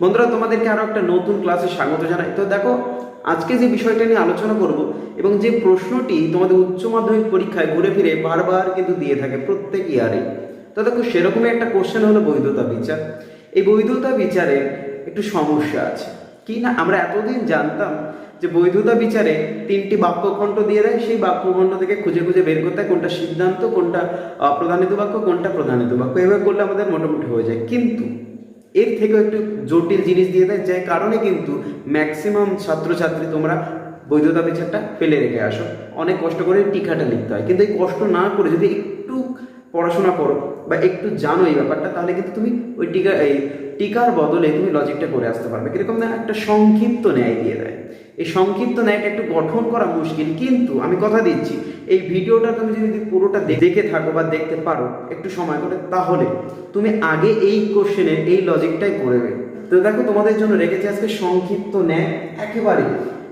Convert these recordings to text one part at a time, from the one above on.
বন্ধুরা, তোমাদেরকে আরও একটা নতুন ক্লাসে স্বাগত জানাই। তো দেখো, আজকে যে বিষয়টা নিয়ে আলোচনা করব এবং যে প্রশ্নটি তোমাদের উচ্চ মাধ্যমিক পরীক্ষায় ঘুরে ফিরে বারবার কিন্তু দিয়ে থাকে প্রত্যেক ইয়ারে, তো দেখো, সেরকমই একটা কোশ্চেন হলো বৈধতা বিচার। এই বৈধতা বিচারে একটু সমস্যা আছে। কি না, আমরা এতদিন জানতাম যে বৈধতা বিচারে তিনটি বাক্যখণ্ড দিয়ে দেয়। সেই বাক্যখণ্ড থেকে খুঁজে খুঁজে বের করতে কোনটা সিদ্ধান্ত, কোনটা অপ্রধানিত বাক্য, কোনটা প্রধানিত বাক্য। এভাবে করলে আমাদের মোটামুটি হয়ে যায়। কিন্তু এর থেকেও একটু জটিল জিনিস দিয়ে দেয় যে কারণে কিন্তু ম্যাক্সিমাম ছাত্রছাত্রী তোমরা বৈধতা বিচারটা ফেলে রেখে আসো। অনেক কষ্ট করে টিকাটা লিখতে হয়। কিন্তু এই কষ্ট না করে যদি একটু পড়াশোনা করো বা একটু জানো এই ব্যাপারটা, তাহলে কিন্তু তুমি ওই টিকা, এই টিকার বদলে তুমি লজিকটা করে আসতে পারবে। কীরকম না একটা সংক্ষিপ্ত ন্যায় দিয়ে দেয়। এই সংক্ষিপ্ত ন্যায়টা একটু গঠন করা মুশকিল, কিন্তু আমি কথা দিচ্ছি, এই ভিডিওটা তুমি যদি পুরোটা দেখে থাকো বা দেখতে পারো একটু সময় করে, তাহলে তুমি আগে এই কোশ্চেনের এই লজিকটাই করবে তো দেখো, তোমাদের জন্য রেখেছি আজকে সংক্ষিপ্ত ন্যায় একেবারে,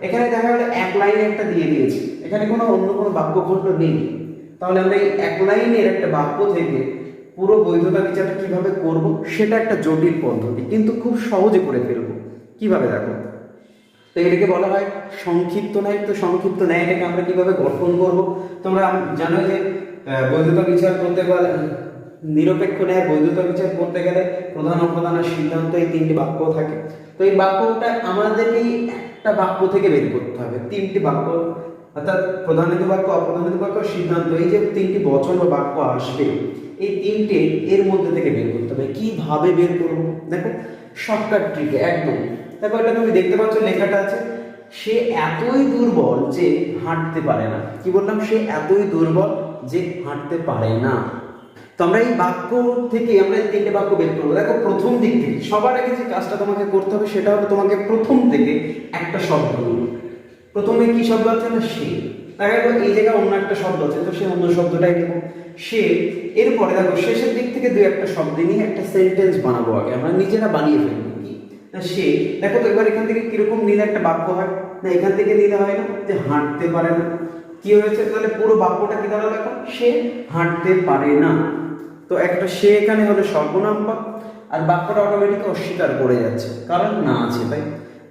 এখানে দেখা গেলো এক লাইনে একটা দিয়ে দিয়েছি, এখানে কোনো অন্য কোনো বাক্যখণ্ড নেই। তাহলে আমরা এই এক লাইনের একটা বাক্য থেকে পুরো বৈধতা বিচারটা কীভাবে করব, সেটা একটা জটিল পদ্ধতি, কিন্তু খুব সহজে করে ফেলব। কীভাবে দেখো? তো এটাকে বলা হয় সংক্ষিপ্ত ন্যায়। তো সংক্ষিপ্ত ন্যায় এটাকে আমরা কীভাবে গঠন করব? তোমরা জানো যে বৈধতা বিচার করতে গেলে, নিরপেক্ষ ন্যায় বৈধতা বিচার করতে গেলে প্রধান অপ্রধান সিদ্ধান্ত এই তিনটি বাক্য থাকে। তো এই বাক্যটা আমাদেরকেই একটা বাক্য থেকে বের করতে হবে। তিনটি বাক্য, অর্থাৎ প্রধানিত বাক্য, অপ্রধানিত বাক্য, সিদ্ধান্ত, এই যে তিনটি বচন বা বাক্য আসবে, এই তিনটে এর মধ্যে থেকে বের করতে হবে। কীভাবে বের করব? দেখো শর্টকাট ট্রিকে একদম। দেখো, এটা তুমি দেখতে পাচ্ছ, লেখাটা আছে, সে এতই দুর্বল যে হাঁটতে পারে না। কি বললাম? সে এতই দুর্বল যে হাঁটতে পারে না। তো আমরা এই বাক্য থেকে আমরা এই তিনটে বাক্য বের করব। দেখো, প্রথম দিক থেকে সবার আগে যে কাজটা তোমাকে করতে হবে সেটা হলো তোমাকে প্রথম থেকে একটা শব্দ প্রথমে কি শব্দ আছে না? সে। দেখা গেল, এই জায়গায় অন্য একটা শব্দ আছে, তো সে অন্য শব্দটাই দেবো সে, এরপরে দেখো, শেষের দিক থেকে দু একটা শব্দ নিয়ে একটা সেন্টেন্স বানাবো আগে। আমরা নিজেরা বানিয়ে ফেলব কি? সে, দেখো তো এবার এখান থেকে কীরকম নিলে একটা বাক্য হয়? না, এখান থেকে নিলে হয় না যে হাঁটতে পারে না। কি হয়েছে? তাহলে পুরো বাক্যটা কি দাঁড়াল এখন? সে হাঁটতে পারে না। তো একটা সে এখানে হলো সর্বনাম পদ আর বাক্যটা অটোমেটিক অস্বীকার করে যাচ্ছে। কারণ না আছে, তাই?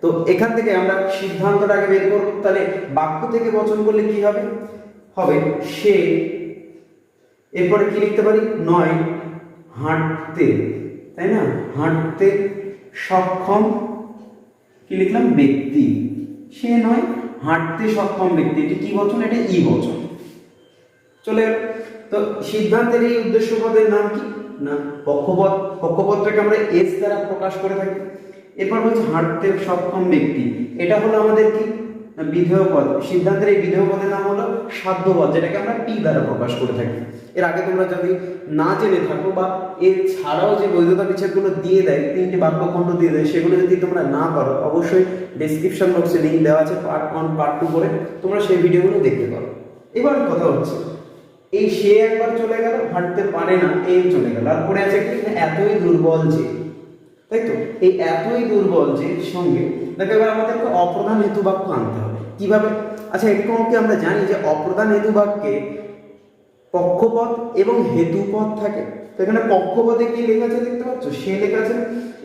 তো এখান থেকে আমরা সিদ্ধান্তটা আগে বের করব। তাহলে বাক্য থেকে বচন করলে কি হবে? হবে সে, এরপরে কি লিখতে পারি? নয়, হাঁটতে। তাই না? হাঁটতে সক্ষম, কি লিখলাম? ব্যক্তি। সে নয়, হাঁটতে সক্ষম ব্যক্তি। এটি কি বচন? এটা ই বচন। চলে। তো সিদ্ধান্তের এই উদ্দেশ্য পদের নাম কি? না পক্ষপথ। পক্ষপথটাকে আমরা এস দ্বারা প্রকাশ করে থাকি। এরপর হচ্ছে হাঁটতে সক্ষম ব্যক্তি। এটা হলো আমাদের কি? বিধেয় পদ সিদ্ধান্তের এই বিধেয় পদের নাম হলো সাধ্যপদ, যেটাকে আমরা পি দ্বারা প্রকাশ করে থাকি। এর আগে তোমরা যদি না জেনে থাকো বা এর ছাড়াও যে বৈধতা বিচারগুলো দিয়ে দেয়, তিনটি বাক্যখণ্ড দিয়ে দেয়, সেগুলো যদি তোমরা না পারো, অবশ্যই ডেসক্রিপশন বক্সে লিঙ্ক দেওয়া আছে পার্ট ওয়ান পার্ট টু করে তোমরা সেই ভিডিওগুলো দেখতে পারো। এবার কথা হচ্ছে, এই সে একবার চলে গেল, হাঁটতে পারে না এই চলে গেল। আর পরে আছে কি? এতই দুর্বল যে তাই তো? এই এতই দুর্বল যে সঙ্গে। দেখো, এবার আমাদেরকে অপ্রধান হেতু বাক্য আনতে হবে। কীভাবে? আচ্ছা এরকম কি আমরা জানি যে অপ্রধান হেতু বাক্যে পক্ষপদ এবং হেতুপদ থাকে। তো এখানে পক্ষপদে কি লেখা আছে দেখতে পাচ্ছ? সে লেখা আছে,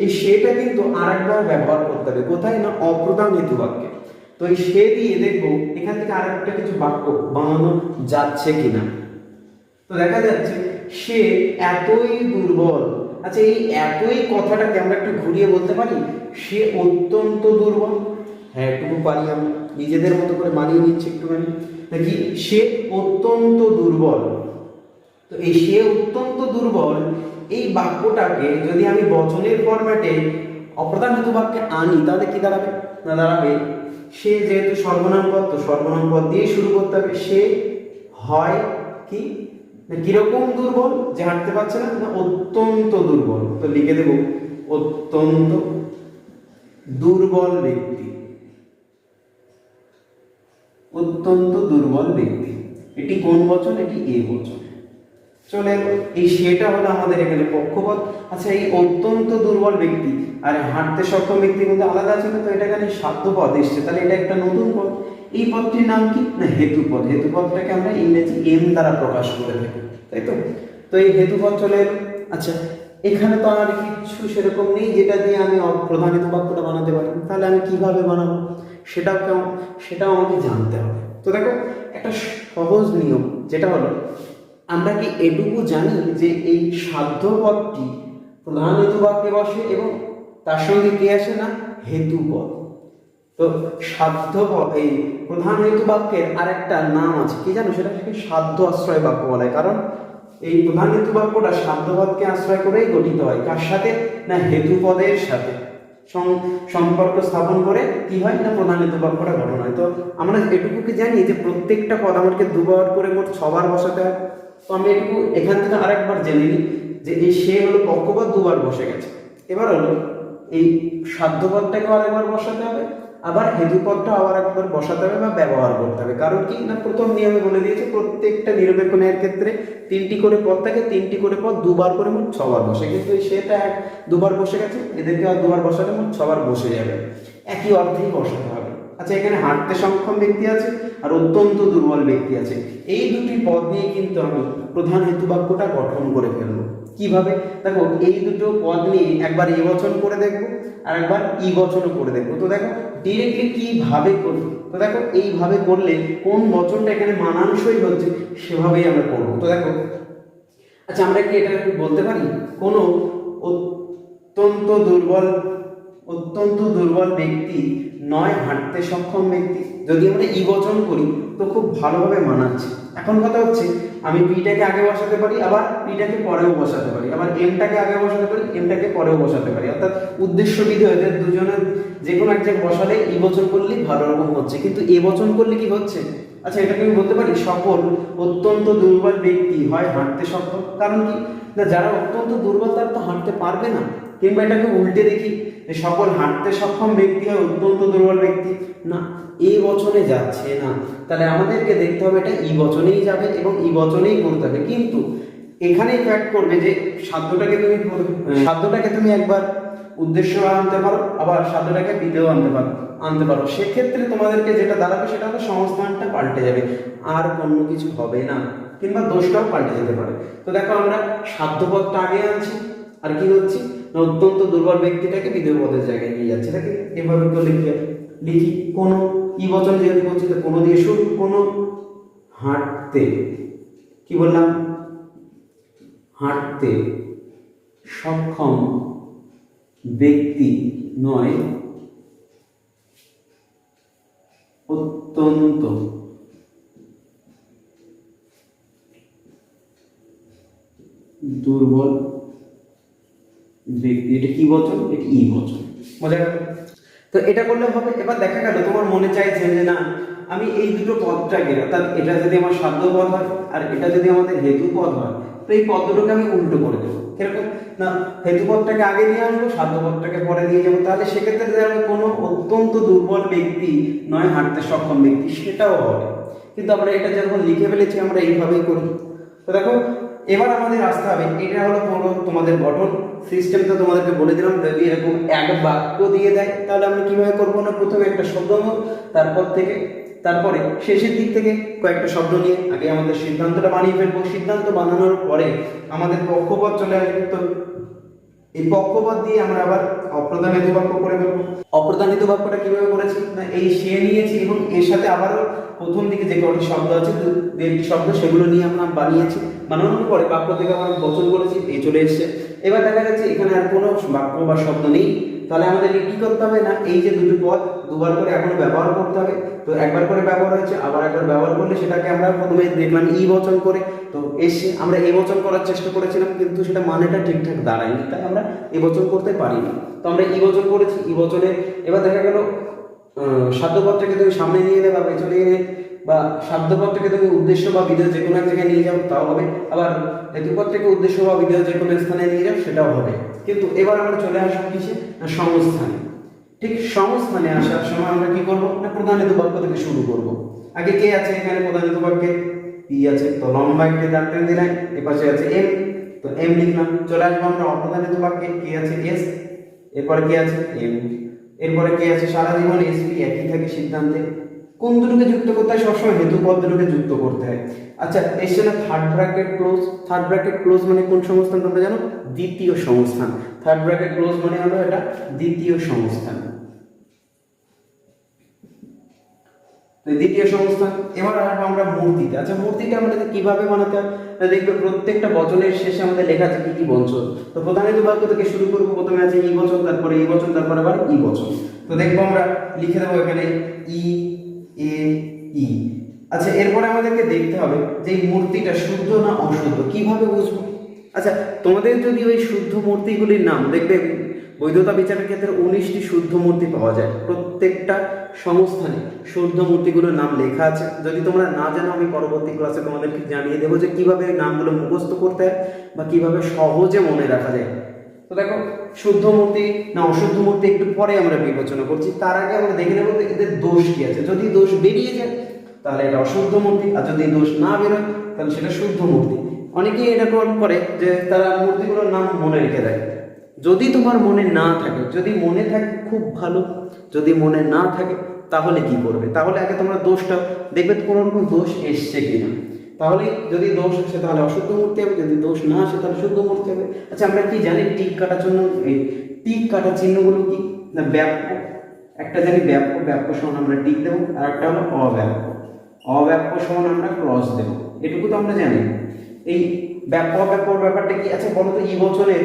এই সেটা কিন্তু আরেকবার ব্যবহার করতে হবে। কোথায়? না, অপ্রধান হেতু বাক্যে তো এই সে দিয়ে দেখব, এখান থেকে আরেকটা কিছু বাক্য বানানো যাচ্ছে কিনা। তো দেখা যাচ্ছে, সে এতই দুর্বল আচ্ছা এই এতই কথাটাকে আমরা একটু ঘুরিয়ে বলতে পারি? সে অত্যন্ত দুর্বল। হ্যাঁ একটু পারি আমরা। নিজেদের মতো করে মানিয়ে নিচ্ছি একটুখানি। নাকি সে অত্যন্ত দুর্বল? তো এই সে অত্যন্ত দুর্বল, এই বাক্যটাকে যদি আমি বচনের ফরম্যাটে অপ্রধান হেতু বাক্যে আনি, তাহলে কি দাঁড়াবে? না দাঁড়াবে। সে যেহেতু সর্বনাম পদ, তো সর্বনাম পদ দিয়ে শুরু করতে হবে। সে হয় কি? কীরকম দুর্বল, যে হাঁটতে পারছে না অত্যন্ত দুর্বল। তো লিখে দেব, অত্যন্ত দুর্বল ব্যক্তি। অত্যন্ত দুর্বল ব্যক্তি। এটি কোন বচন? এটি এ বচন। চলে। এই সেটা হলো আমাদের এখানে পক্ষপদ আচ্ছা এই অত্যন্ত দুর্বল ব্যক্তি, আর হাঁটতে সক্ষম ব্যক্তির মধ্যে আলাদা আছে তো এটা এখানে সাধ্য পদ এসছে। তাহলে এটা একটা নতুন পদ। এই পদটির নাম কি? না হেতুপদ হেতুপদটাকে আমরা ইংরেজি এম দ্বারা প্রকাশ করে থাকি, তাই তো? তো এই হেতুপদ চলে এলো। আচ্ছা এখানে তো আর কিছু সেরকম নেই যেটা দিয়ে আমি প্রধানিত বাক্যটা বানাতে পারি। তাহলে আমি কীভাবে বানাবো? সেটাও কেমন? সেটাও আমাকে জানতে হবে। তো দেখো, একটা সহজ নিয়ম, যেটা হলো, আমরা কি এটুকু জানি যে এই সাধ্য পদটি প্রধান হেতু বাক্যে বসে এবং তার সঙ্গে কি আসে না? হেতু পদ। তো সাধ্য এই প্রধান হেতু বাক্যের আরেকটা নাম আছে। কি জানো? সেটাকে সাধ্য আশ্রয় বাক্য বলা কারণ এই প্রধান হেতু বাক্যটা সাধ্য পদকে আশ্রয় করেই গঠিত হয়। কার সাথে? না হেতু পদের সাথে। সম- সম্পর্ক স্থাপন করে কি হয়? না প্রধান হেতু বাক্যটা গঠন হয়। তো আমরা এটুকু কি জানি যে প্রত্যেকটা পদ আমাকে দুবার করে মোট ছবার বসাতে হয়। তো আমি এটুকু এখান থেকে আরেকবার জেনে নিই যে এই সে হলো পক্ষপদ দুবার বসে গেছে। এবার হলো এই সাধ্যপদটাকেও আরেকবার বসাতে হবে। আবার হেতুপদটা আবার একবার বসাতে হবে বা ব্যবহার করতে হবে। কারণ কি? না, প্রথম নিয়মে বলে দিয়েছে, প্রত্যেকটা নিরপেক্ষ ন্যায়ের ক্ষেত্রে তিনটি করে পদ থাকে, তিনটি করে পদ দুবার করে মোট ছবার বসে। কিন্তু সেটা এক, দুবার বসে গেছে, এদেরকে আর দুবার বসালে মোট ছবার বসে যাবে। একই অর্থেই বসাতে হবে। আচ্ছা এখানে হাঁটতে সক্ষম ব্যক্তি আছে আর অত্যন্ত দুর্বল ব্যক্তি আছে। এই দুটি পদ নিয়ে কিন্তু আমি প্রধান হেতু বাক্যটা গঠন করে ফেলব। কীভাবে? দেখো, এই দুটো পদ নিয়ে একবার এ বচন করে দেখব, আর একবার ই বচনও করে দেখব। তো দেখো ডিরেক্টলি কীভাবে করব? তো দেখো, এইভাবে করলে কোন বচনটা এখানে মানানসই হচ্ছে, সেভাবেই আমরা করব। তো দেখো আচ্ছা আমরা কি এটা বলতে পারি? কোনো অত্যন্ত দুর্বল অত্যন্ত দুর্বল ব্যক্তি নয়, হাঁটতে সক্ষম ব্যক্তি। যদি আমরা ই বচন করি, তো খুব ভালোভাবে মানাচ্ছে। এখন কথা হচ্ছে, আমি পিটাকে আগে বসাতে পারি, আবার পিটাকে পরেও বসাতে পারি, আবার এমটাকে আগে বসাতে পারি, এমটাকে পরেও বসাতে পারি। অর্থাৎ উদ্দেশ্য বিধি এদের দুজনের যে কোনো এক জায়গায় বসালে ই বচন করলেই ভালো রকম হচ্ছে, কিন্তু এ বচন করলে কি হচ্ছে? আচ্ছা এটাকে আমি বলতে পারি, সকল অত্যন্ত দুর্বল ব্যক্তি হয় হাঁটতে সক্ষম। কারণ কি? না, যারা অত্যন্ত দুর্বল, তারা তো হাঁটতে পারবে না। কিংবা এটাকে উল্টে দেখি যে সকল হাঁটতে সক্ষম ব্যক্তি হয় অত্যন্ত দুর্বল ব্যক্তি। না এই বচনে যাচ্ছে না। তাহলে আমাদেরকে দেখতে হবে এটা ই বচনেই যাবে এবং ই বচনেই করতে হবে। কিন্তু এখানেই ফ্যাক্ট করবে যে সাধ্যটাকে তুমি সাধ্যটাকে তুমি একবার উদ্দেশ্য আনতে পারো আবার সাধ্যটাকে বিধেয় আনতে পারো আনতে পারো। সেক্ষেত্রে তোমাদেরকে যেটা দাঁড়াবে সেটা হলো সংস্থানটা পাল্টে যাবে। আর কোনো কিছু হবে না কিংবা দোষটাও পাল্টে যেতে পারে। তো দেখো আমরা সাধ্যপদটা আগে আনছি। আর কি হচ্ছে অত্যন্ত দুর্বল ব্যক্তিটাকে বিধেয় পদের জায়গায় নিয়ে যাচ্ছে। তাকে এভাবে তো লিখে লিখি কোনো ই বচন যেহেতু করছি তো কোনো দিয়ে শুরু কোনো হাঁটতে কি বললাম? হাঁটতে সক্ষম ব্যক্তি নয়। অত্যন্ত দুর্বল এটা কি বচন? এটা ই বচন। গেল। তো এটা করলে হবে, এবার দেখা গেল, তোমার মনে চাইছে যে না, আমি এই দুটো পদটাকে অর্থাৎ এটা যদি আমার সাধ্য পদ হয়, আর এটা যদি আমাদের হেতু পদ হয়, তো এই পদ দুটোকে আমি উল্টো করে দেবো। কীরকম? না, হেতু পদটাকে আগে নিয়ে আসব, সাধ্য পদটাকে পরে দিয়ে যাব। তাহলে সেক্ষেত্রে যাবে কোনো অত্যন্ত দুর্বল ব্যক্তি নয়, হাঁটতে সক্ষম ব্যক্তি, সেটাও হবে। কিন্তু আমরা এটা যখন লিখে ফেলেছি, আমরা এইভাবেই করি। তো দেখো এবার আমাদের আসতে হবে, এটা হলো পুরো তোমাদের গঠন সিস্টেম তো তোমাদেরকে বলে দিলাম, যদি এরকম এক বাক্য দিয়ে দেয়, তাহলে আমরা কীভাবে করব না? প্রথমে একটা শব্দ নেব তারপর থেকে, তারপরে শেষের দিক থেকে কয়েকটা শব্দ নিয়ে আগে আমাদের সিদ্ধান্তটা বানিয়ে ফেলব। সিদ্ধান্ত বানানোর পরে আমাদের পক্ষপথ চলে আসবে, তো এই পক্ষপথ দিয়ে আমরা আবার অপ্রধানিত বাক্য করে ফেলব। অপ্রধানিত বাক্যটা কীভাবে করেছি? না, এই সে নিয়েছি এবং এর সাথে আবারও প্রথম দিকে যে কটি শব্দ আছে দু দু শব্দ সেগুলো নিয়ে আমরা বানিয়েছি, বানানোর পরে বাক্য থেকে আমরা বচন করেছি এই চলে এসছে। এবার দেখা যাচ্ছে এখানে আর কোনো বাক্য বা শব্দ নেই। তাহলে আমাদের কি করতে হবে না? এই যে দুটো পদ, দুবার করে এখনও ব্যবহার করতে হবে। তো একবার করে ব্যবহার হয়েছে, আবার একবার ব্যবহার করলে সেটাকে আমরা প্রথমে দেখলাম ই বচন করে। তো এসে আমরা এই বচন করার চেষ্টা করেছিলাম, কিন্তু সেটা মানেটা ঠিকঠাক দাঁড়ায়নি, তাই আমরা এ বচন করতে পারিনি। তো আমরা ই বচন করেছি, ই বচনে এবার দেখা গেল সাধ্যপত্রকে তুমি সামনে নিয়ে এলে বা পেছনে এলে বা সাধ্যপত্রকে তুমি উদ্দেশ্য বা বিধেয় যে কোনো এক জায়গায় নিয়ে যাও, তাও হবে। আবার হেতুপত্রকে উদ্দেশ্য বা বিধেয় যে কোনো স্থানে নিয়ে যাও, সেটাও হবে। কিন্তু এবার আমরা চলে আসব না, সংস্থানে। ঠিক সংস্থানে আসার সময় আমরা কি করব? না, প্রধান হেতু বাক্য থেকে শুরু করব। আগে কে আছে এখানে প্রধান হেতু বাক্যে পি আছে। তো লম্বা একটি দাগ টেনে দিলাম এ পাশে আছে এম। তো এম লিখলাম। চলে আসব আমরা অপ্রধান হেতু বাক্যে কে আছে? এস। এরপরে কে আছে? এম। এরপরে কি আছে? সারা জীবন এসপি, একই থাকে সিদ্ধান্তে। কোন দুটোকে যুক্ত করতে হয়? সবসময় হেতু পদ দুটোকে যুক্ত করতে হয়। আচ্ছা এসছে না third bracket close third bracket close মানে কোন সংস্থান তোমরা জানো? দ্বিতীয় সংস্থান। থার্ড ব্র্যাকেট ক্লোজ মানে হলো এটা দ্বিতীয় সংস্থান। দ্বিতীয় সংস্থান, এবার আসব আমরা মূর্তিতে। আচ্ছা মূর্তিটা আমাদের কীভাবে বানাতে হয়? দেখবে প্রত্যেকটা বচনের শেষে আমাদের লেখা আছে কি কি বচন। তো প্রধানিত বাক্য থেকে শুরু করব, প্রথমে আছে ই বচন, তারপরে ই বচন, তারপরে আবার ই বচন। তো দেখব আমরা লিখে দেবো এখানে ই, এ, ই। আচ্ছা এরপরে আমাদেরকে দেখতে হবে যে এই মূর্তিটা শুদ্ধ না অশুদ্ধ, কীভাবে বুঝব? আচ্ছা তোমাদের যদি ওই শুদ্ধ মূর্তিগুলির নাম, দেখবে বৈধতা বিচারের ক্ষেত্রে উনিশটি শুদ্ধ মূর্তি পাওয়া যায়। প্রত্যেকটা সংস্থানে শুদ্ধ মূর্তিগুলোর নাম লেখা আছে। যদি তোমরা না জানো, আমি পরবর্তী ক্লাসে তোমাদেরকে জানিয়ে দেবো যে কীভাবে নামগুলো মুখস্থ করতে হয় বা কীভাবে সহজে মনে রাখা যায়। তো দেখো, শুদ্ধ মূর্তি না অশুদ্ধ মূর্তি একটু পরে আমরা বিবেচনা করছি। তার আগে আমরা দেখে নেব এদের দোষ কি আছে। যদি দোষ বেরিয়ে যায়, তাহলে এটা অশুদ্ধ মূর্তি। আর যদি দোষ না বেরোয়, তাহলে সেটা শুদ্ধ মূর্তি। অনেকেই এরকম করে যে তারা মূর্তিগুলোর নাম মনে রেখে দেয়। যদি তোমার মনে না থাকে, যদি মনে থাকে খুব ভালো, যদি মনে না থাকে, তাহলে কি করবে? তাহলে আগে তোমরা দোষটা দেখবে কোনো রকম দোষ এসছে কিনা। তাহলে যদি দোষ আসে, তাহলে অশুদ্ধ মূর্তি হবে। যদি দোষ না আসে, তাহলে শুদ্ধ মূর্তি হবে। আচ্ছা আমরা কি জানি টিক কাটার জন্য এই টিক কাটার চিহ্নগুলো কি? না, ব্যাপ্য। একটা জানি ব্যাপ্য ব্যাপ্য সমান আমরা টিক দেবো, আর একটা হলো অব্যাপ্য। অব্যাপ্য সমান আমরা ক্রস দেবো। এটুকু তো আমরা জানি। এই ব্যাপ্য অব্যাপ্যর ব্যাপারটা কি? আচ্ছা বলো তো ই বছরের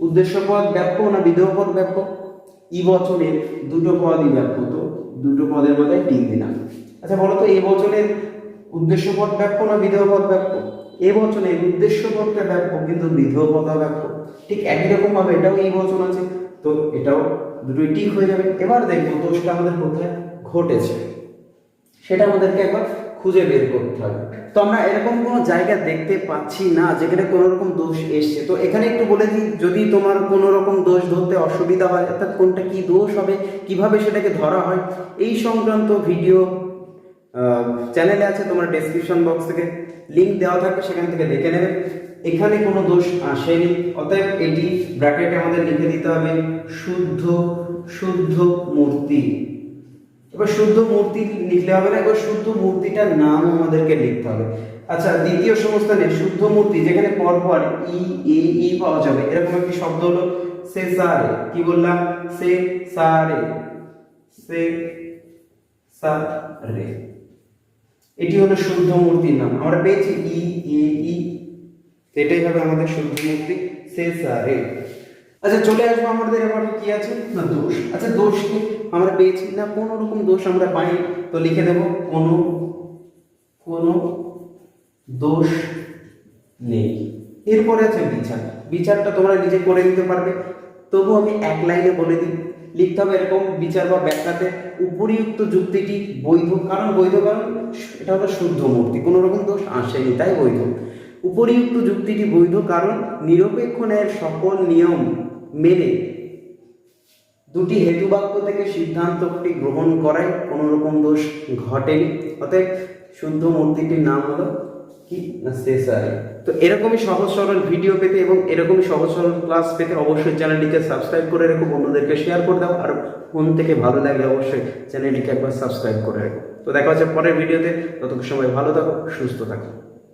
উদ্দেশ্য পদ ব্যাপ্য না বিধেয় পদ ব্যাপ্য ই বচনের দুটো পদই ব্যাপ্য তো। দুটো পদের মধ্যে টিক দিলাম। আচ্ছা বলো তো এই বচনের উদ্দেশ্য পদ ব্যাপ্য না বিধেয় পদ ব্যাপ্য এ বচনের উদ্দেশ্য পদটা ব্যাপ্য কিন্তু বিধেয় পদ ব্যাপ্য ঠিক একই রকম ভাবে এটাও এই বচন আছে। তো এটাও দুটোই ঠিক হয়ে যাবে। এবার দেখব দোষটা আমাদের কোথায় ঘটেছে। সেটা আমাদেরকে একবার খুঁজে বের করতে হবে। তো আমরা এরকম কোনো জায়গা দেখতে পাচ্ছি না যেখানে কোনো রকম দোষ এসছে। তো এখানে একটু বলে দিই, যদি তোমার কোনো রকম দোষ ধরতে অসুবিধা হয়, অর্থাৎ কোনটা কি দোষ হবে, কীভাবে সেটাকে ধরা হয়, এই সংক্রান্ত ভিডিও চ্যানেলে আছে, তোমার ডেসক্রিপশন বক্স থেকে লিঙ্ক দেওয়া থাকবে, সেখান থেকে দেখে নেবে। এখানে কোনো দোষ আসেনি, অতএব এটি ব্র্যাকেটে আমাদের লিখে দিতে হবে, শুদ্ধ শুদ্ধ মূর্তি। এবার শুদ্ধ মূর্তি লিখলে হবে না, এবার শুদ্ধ মূর্তিটার নাম আমাদেরকে লিখতে হবে। আচ্ছা দ্বিতীয় সংস্থানে শুদ্ধ মূর্তি, যেখানে পরপর ই, এ, ই পাওয়া যাবে, এরকম একটি শব্দ হলো সে সারে কি বললাম? সে সারে সে সারে এটি হলো শুদ্ধ মূর্তির নাম। আমরা পেয়েছি ই, এ, ই। এটাই হবে আমাদের শুদ্ধ মূর্তি সে সারে আচ্ছা চলে আসব আমাদের এবার কি আছে? না দোষ। আচ্ছা দোষ কি? আমরা পেয়েছি না কোনো রকম দোষ আমরা পাই তো লিখে দেব কোনো কোনো দোষ নেই। এরপরে আছে বিচার। বিচারটা তোমরা নিজে করে নিতে পারবে। তবু আমি এক লাইনে বলে দিই। লিখতে হবে এরকম বিচার বা ব্যাখ্যাতে উপরিউক্ত যুক্তিটি বৈধ। কারণ বৈধ কারণ? এটা হলো শুদ্ধ মূর্তি। কোনো রকম দোষ আসেনি তাই বৈধ। উপরিউক্ত যুক্তিটি বৈধ কারণ নিরপেক্ষ ন্যায়ের সকল নিয়ম মেনে দুটি হেতুবাক্য থেকে সিদ্ধান্তটি গ্রহণ করায় কোনো রকম দোষ ঘটেনি। অতএব শুদ্ধ মূর্তিটির নাম হলো কি? না, সেসারি। তো এরকমই সহজ সরল ভিডিও পেতে এবং এরকমই সহজ সরল ক্লাস পেতে অবশ্যই চ্যানেলটিকে সাবস্ক্রাইব করে রেখো, বন্ধুদেরকে শেয়ার করে দাও, আর ফোন থেকে ভালো লাগলে অবশ্যই চ্যানেলটিকে একবার সাবস্ক্রাইব করে রেখো। তো দেখা হচ্ছে পরের ভিডিওতে, ততক্ষণ সময় ভালো থাকো, সুস্থ থাকো।